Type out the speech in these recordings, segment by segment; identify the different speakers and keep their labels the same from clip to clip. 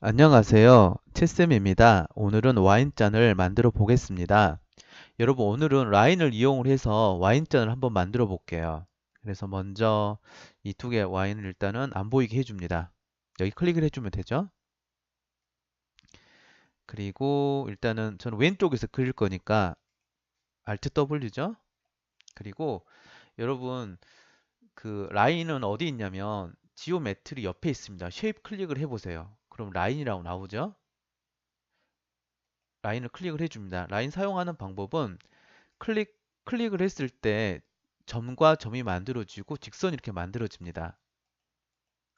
Speaker 1: 안녕하세요. 채쌤입니다. 오늘은 와인잔을 만들어 보겠습니다. 여러분, 오늘은 라인을 이용을 해서 와인잔을 한번 만들어 볼게요. 그래서 먼저 이 두개 와인을 일단은 안 보이게 해줍니다. 여기 클릭을 해주면 되죠. 그리고 일단은 저는 왼쪽에서 그릴 거니까 Alt W죠. 그리고 여러분 그 라인은 어디 있냐면 지오메트리 옆에 있습니다. 쉐입 클릭을 해보세요. 그럼 라인이라고 나오죠? 라인을 클릭을 해줍니다. 라인 사용하는 방법은 클릭, 클릭을 했을 때 점과 점이 만들어지고 직선이 이렇게 만들어집니다.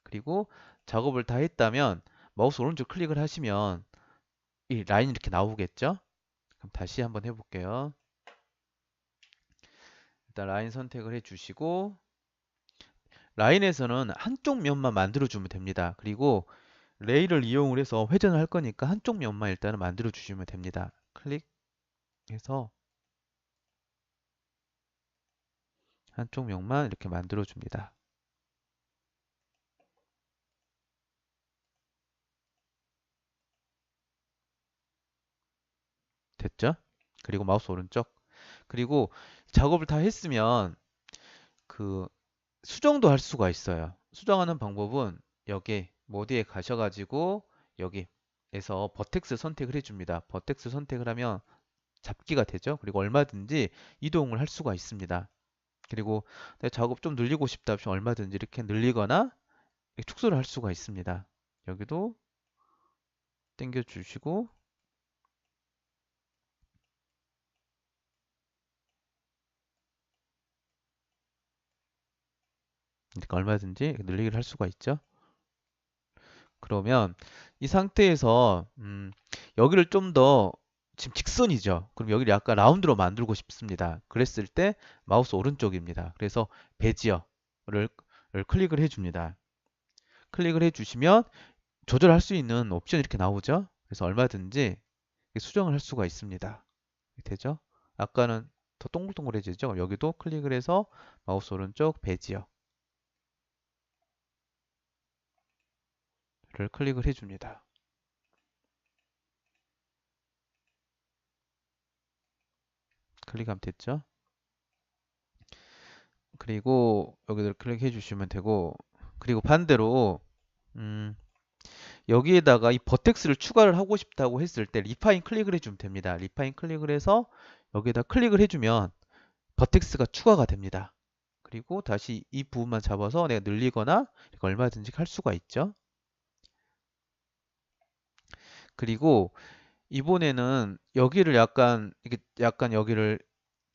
Speaker 1: 그리고 작업을 다 했다면 마우스 오른쪽 클릭을 하시면 이 라인이 이렇게 나오겠죠? 그럼 다시 한번 해볼게요. 일단 라인 선택을 해주시고 라인에서는 한쪽 면만 만들어주면 됩니다. 그리고 레일을 이용을 해서 회전을 할 거니까 한쪽 면만 일단은 만들어 주시면 됩니다. 클릭해서 한쪽 면만 이렇게 만들어 줍니다. 됐죠? 그리고 마우스 오른쪽 그리고 작업을 다 했으면 그 수정도 할 수가 있어요. 수정하는 방법은 여기 모드에 가셔가지고 여기에서 버텍스 선택을 해줍니다. 버텍스 선택을 하면 잡기가 되죠. 그리고 얼마든지 이동을 할 수가 있습니다. 그리고 내 작업 좀 늘리고 싶다 하면 얼마든지 이렇게 늘리거나 축소를 할 수가 있습니다. 여기도 당겨 주시고 이렇게 얼마든지 늘리기를 할 수가 있죠. 그러면 이 상태에서 음, 여기를 좀 더 지금 직선이죠. 그럼 여기를 약간 라운드로 만들고 싶습니다. 그랬을 때 마우스 오른쪽입니다. 그래서 베지어를 클릭을 해줍니다. 클릭을 해주시면 조절할 수 있는 옵션이 이렇게 나오죠. 그래서 얼마든지 수정을 할 수가 있습니다. 되죠? 아까는 더 동글동글해지죠. 여기도 클릭을 해서 마우스 오른쪽 베지어 를 클릭을 해줍니다. 클릭하면 됐죠? 그리고 여기를 클릭해 주시면 되고 그리고 반대로 음, 여기에다가 이 버텍스를 추가를 하고 싶다고 했을 때 리파인 클릭을 해주면 됩니다. 리파인 클릭을 해서 여기에다 클릭을 해주면 버텍스가 추가가 됩니다. 그리고 다시 이 부분만 잡아서 내가 늘리거나 얼마든지 할 수가 있죠. 그리고 이번에는 여기를 약간 이게 약간 여기를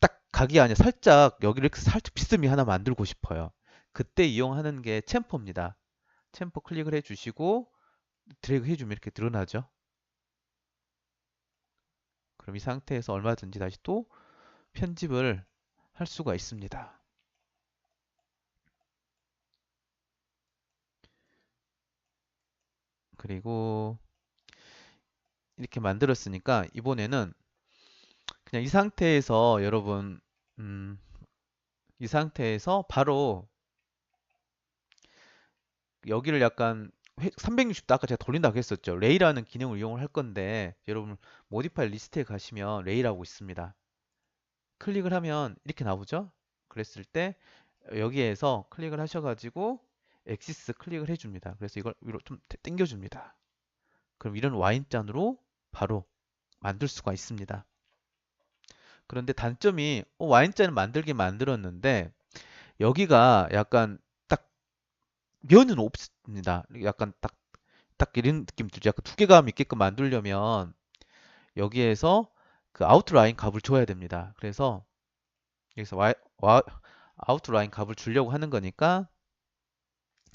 Speaker 1: 딱 각이 아니라 살짝 여기를 살짝 비스듬히 하나 만들고 싶어요. 그때 이용하는 게 챔퍼입니다. 챔퍼 클릭을 해주시고 드래그 해주면 이렇게 드러나죠. 그럼 이 상태에서 얼마든지 다시 또 편집을 할 수가 있습니다. 그리고 이렇게 만들었으니까 이번에는 그냥 이 상태에서 여러분 음, 이 상태에서 바로 여기를 약간 360도 아까 제가 돌린다고 했었죠. 레이라는 기능을 이용을 할 건데 여러분 모디파이 리스트에 가시면 레이라고 있습니다. 클릭을 하면 이렇게 나오죠. 그랬을 때 여기에서 클릭을 하셔가지고 엑시스 클릭을 해줍니다. 그래서 이걸 위로 좀 당겨줍니다. 그럼 이런 와인잔으로 바로 만들 수가 있습니다. 그런데 단점이 어, 와인잔을 만들긴 만들었는데 여기가 약간 딱 면은 없습니다. 약간 딱, 딱 이런 느낌 들죠. 약간 두께감 있게끔 만들려면 여기에서 그 아웃라인 값을 줘야 됩니다. 그래서 여기서 와, 와, 아웃라인 값을 주려고 하는 거니까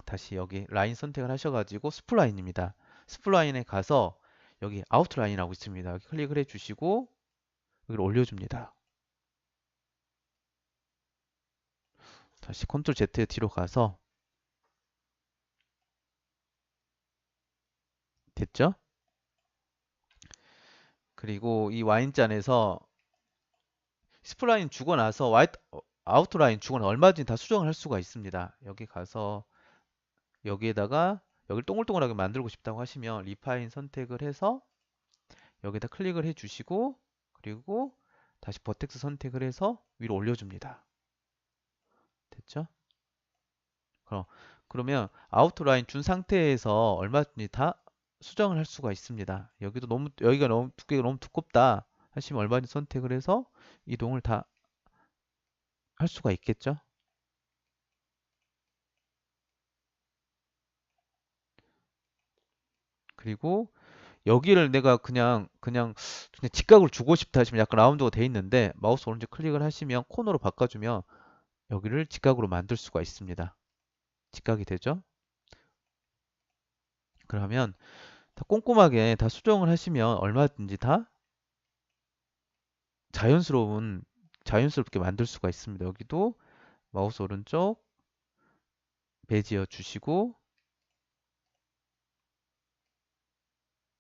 Speaker 1: 다시 여기 라인 선택을 하셔가지고 스플라인입니다. 스플라인에 가서 여기 아웃라인이라고 있습니다. 클릭을 해주시고 여기를 올려줍니다. 다시 컨트롤 Z 뒤로 가서 됐죠? 그리고 이 와인잔에서 스플라인 주고 나서 와이트, 아웃라인 주거나 얼마든지 다 수정을 할 수가 있습니다. 여기 가서 여기에다가 여기를 동글동글하게 만들고 싶다고 하시면 리파인 선택을 해서 여기다 클릭을 해 주시고 그리고 다시 버텍스 선택을 해서 위로 올려줍니다. 됐죠? 그럼 그러면 아웃라인 준 상태에서 얼마든지 다 수정을 할 수가 있습니다. 여기도 너무 여기가 너무 두께가 너무 두껍다 하시면 얼마든지 선택을 해서 이동을 다 할 수가 있겠죠. 그리고 여기를 내가 그냥 그냥 그냥 직각을 주고 싶다 하시면 약간 라운드가 돼 있는데 마우스 오른쪽 클릭을 하시면 코너로 바꿔주면 여기를 직각으로 만들 수가 있습니다. 직각이 되죠? 그러면 다 꼼꼼하게 다 수정을 하시면 얼마든지 다 자연스러운 자연스럽게 만들 수가 있습니다. 여기도 마우스 오른쪽 배지어 주시고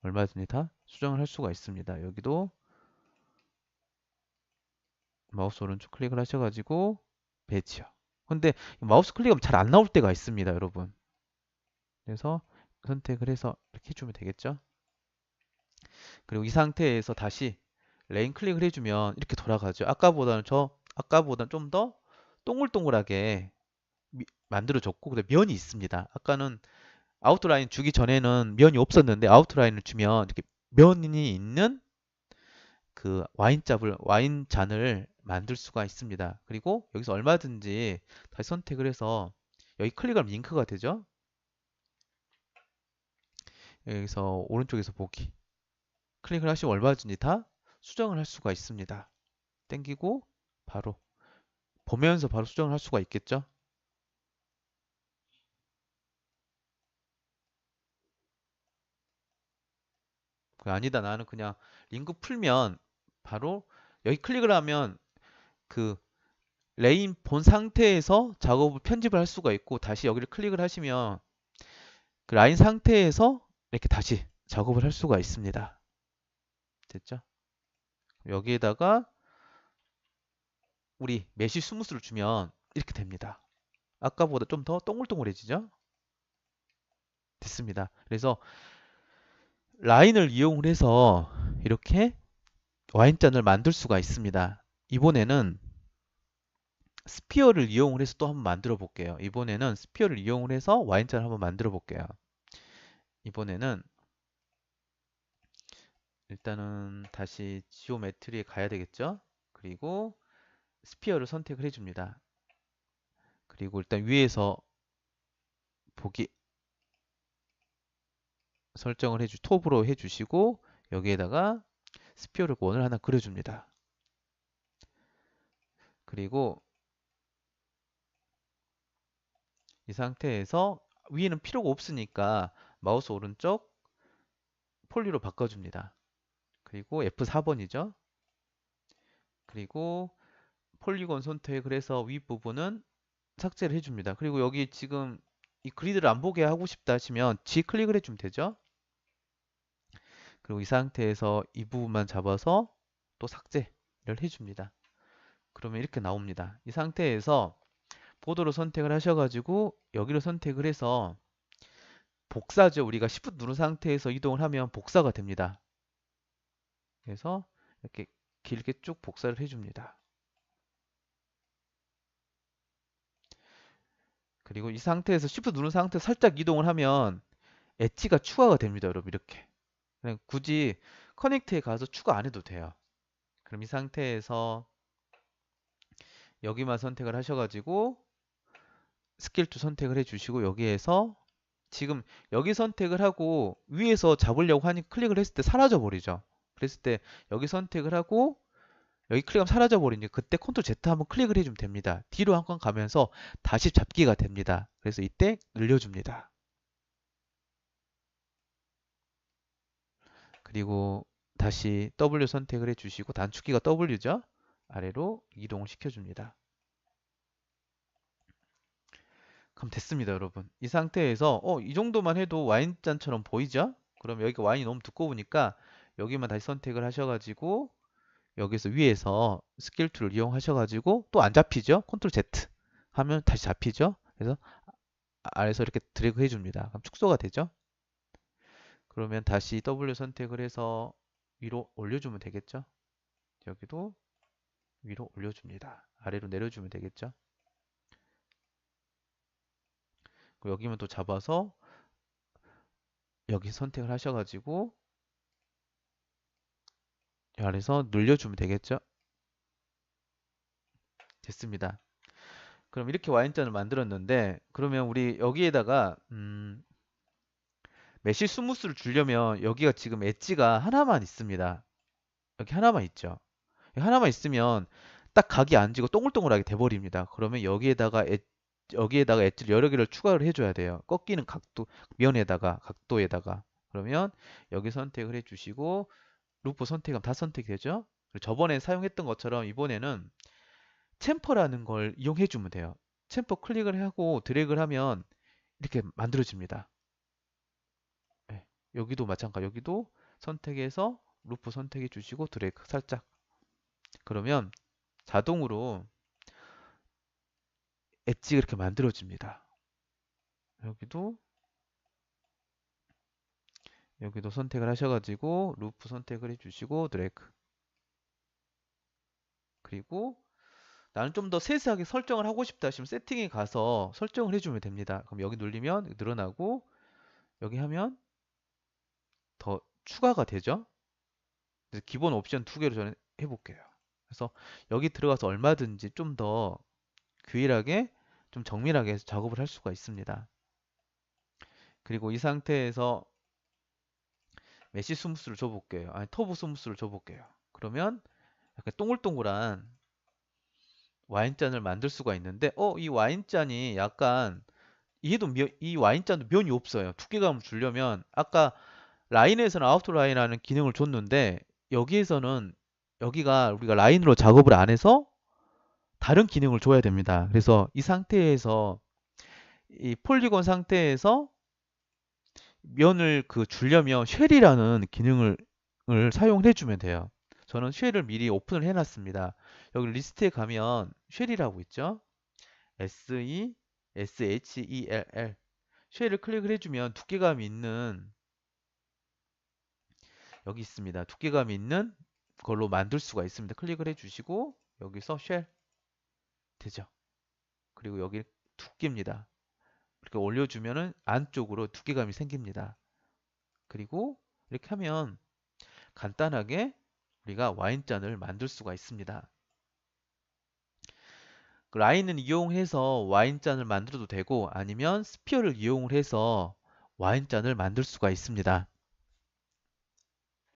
Speaker 1: 얼마든지 다 수정을 할 수가 있습니다. 여기도 마우스 오른쪽 클릭을 하셔가지고 배지어. 근데 마우스 클릭하면 잘 안 나올 때가 있습니다, 여러분. 그래서 선택을 해서 이렇게 해주면 되겠죠. 그리고 이 상태에서 다시 레인 클릭을 해주면 이렇게 돌아가죠. 아까보다는 저 아까보다는 좀 더 동글동글하게 만들어졌고 근데 면이 있습니다. 아까는 아웃라인 주기 전에는 면이 없었는데 아웃라인을 주면 이렇게 면이 있는 그 와인잔을 와인잔을 만들 수가 있습니다. 그리고 여기서 얼마든지 다시 선택을 해서 여기 클릭하면 링크가 되죠. 여기서 오른쪽에서 보기 클릭을 하시면 얼마든지 다 수정을 할 수가 있습니다. 땡기고 바로 보면서 바로 수정을 할 수가 있겠죠. 아니다 나는 그냥 링크 풀면 바로 여기 클릭을 하면 그 레인 본 상태에서 작업을 편집을 할 수가 있고 다시 여기를 클릭을 하시면 그 라인 상태에서 이렇게 다시 작업을 할 수가 있습니다. 됐죠? 여기에다가 우리 메시 스무스를 주면 이렇게 됩니다. 아까보다 좀 더 동글동글해지죠? 됐습니다. 그래서 라인을 이용을 해서 이렇게 와인잔을 만들 수가 있습니다. 이번에는 스피어를 이용을 해서 또 한번 만들어 볼게요. 이번에는 스피어를 이용을 해서 와인잔을 한번 만들어 볼게요. 이번에는 일단은 다시 지오메트리에 가야 되겠죠? 그리고 스피어를 선택을 해줍니다. 그리고 일단 위에서 보기 설정을 해주 톱으로 해주시고 여기에다가 스피어를 원을 하나 그려줍니다. 그리고 이 상태에서 위에는 필요가 없으니까 마우스 오른쪽 폴리로 바꿔줍니다. 그리고 F4번이죠. 그리고 폴리곤 선택을 해서 윗부분은 삭제를 해줍니다. 그리고 여기 지금 이 그리드를 안 보게 하고 싶다 하시면 G 클릭을 해주면 되죠. 그리고 이 상태에서 이 부분만 잡아서 또 삭제를 해줍니다. 그러면 이렇게 나옵니다. 이 상태에서 보도로 선택을 하셔가지고 여기를 선택을 해서 복사죠. 우리가 Shift 누른 상태에서 이동을 하면 복사가 됩니다. 그래서 이렇게 길게 쭉 복사를 해줍니다. 그리고 이 상태에서 Shift 누른 상태에서 살짝 이동을 하면 엣지가 추가가 됩니다. 여러분 이렇게 그냥 굳이 커넥트에 가서 추가 안 해도 돼요. 그럼 이 상태에서 여기만 선택을 하셔가지고 스킬 투 선택을 해주시고 여기에서 지금 여기 선택을 하고 위에서 잡으려고 하니 클릭을 했을 때 사라져 버리죠. 그랬을 때 여기 선택을 하고 여기 클릭하면 사라져 버리니 그때 컨트롤 Z 한번 클릭을 해주면 됩니다. 뒤로 한 번 가면서 다시 잡기가 됩니다. 그래서 이때 늘려줍니다. 그리고 다시 W 선택을 해주시고 단축키가 W죠. 아래로 이동을 시켜줍니다. 그럼 됐습니다, 여러분. 이 상태에서 어, 이 정도만 해도 와인잔처럼 보이죠? 그럼 여기가 와인이 너무 두꺼우니까 여기만 다시 선택을 하셔가지고 여기서 위에서 스킬 툴을 이용하셔가지고 또 안 잡히죠? 컨트롤 Z 하면 다시 잡히죠? 그래서 아래서 이렇게 드래그 해줍니다. 그럼 축소가 되죠? 그러면 다시 W 선택을 해서 위로 올려주면 되겠죠? 여기도 위로 올려줍니다. 아래로 내려주면 되겠죠? 여기면 또 잡아서 여기 선택을 하셔가지고 아래서 늘려주면 되겠죠? 됐습니다. 그럼 이렇게 Y자를 만들었는데 그러면 우리 여기에다가 음, 메시 스무스를 주려면 여기가 지금 엣지가 하나만 있습니다. 여기 하나만 있죠. 하나만 있으면 딱 각이 안 지고 동글동글하게 돼버립니다. 그러면 여기에다가 엣, 여기에다가 엣지를 여러 개를 추가를 해줘야 돼요. 꺾이는 각도 면에다가 각도에다가 그러면 여기 선택을 해주시고 루프 선택하면 다 선택되죠. 저번에 사용했던 것처럼 이번에는 챔퍼라는 걸 이용해 주면 돼요. 챔퍼 클릭을 하고 드래그를 하면 이렇게 만들어집니다. 네, 여기도 마찬가지 여기도 선택해서 루프 선택해 주시고 드래그 살짝 그러면 자동으로 엣지가 이렇게 만들어집니다. 여기도 여기도 선택을 하셔가지고 루프 선택을 해주시고 드래그 그리고 나는 좀 더 세세하게 설정을 하고 싶다 하시면 세팅에 가서 설정을 해주면 됩니다. 그럼 여기 눌리면 늘어나고 여기 하면 더 추가가 되죠. 기본 옵션 두 개로 저는 해볼게요. 그래서 여기 들어가서 얼마든지 좀 더 규일하게 좀 정밀하게 작업을 할 수가 있습니다. 그리고 이 상태에서 메시 스무스를 줘볼게요. 아니 터보 스무스를 줘볼게요. 그러면 약간 동글동글한 와인잔을 만들 수가 있는데 어 이 와인잔이 약간 얘도 면, 이 와인잔도 면이 없어요. 두께감을 주려면 아까 라인에서는 아웃 라인하는 기능을 줬는데 여기에서는 여기가 우리가 라인으로 작업을 안 해서 다른 기능을 줘야 됩니다. 그래서 이 상태에서 이 폴리곤 상태에서 면을 그 주려면 쉘이라는 기능을 사용을 해주면 돼요. 저는 쉘을 미리 오픈을 해놨습니다. 여기 리스트에 가면 쉘이라고 있죠. SE, SHELL 쉘을 클릭을 해주면 두께감이 있는 여기 있습니다. 두께감이 있는 걸로 만들 수가 있습니다. 클릭을 해주시고 여기서 쉘 되죠. 그리고 여기 두께입니다. 이렇게 올려주면은 안쪽으로 두께감이 생깁니다. 그리고 이렇게 하면 간단하게 우리가 와인잔을 만들 수가 있습니다. 그 라인을 이용해서 와인잔을 만들어도 되고 아니면 스피어를 이용을 해서 와인잔을 만들 수가 있습니다.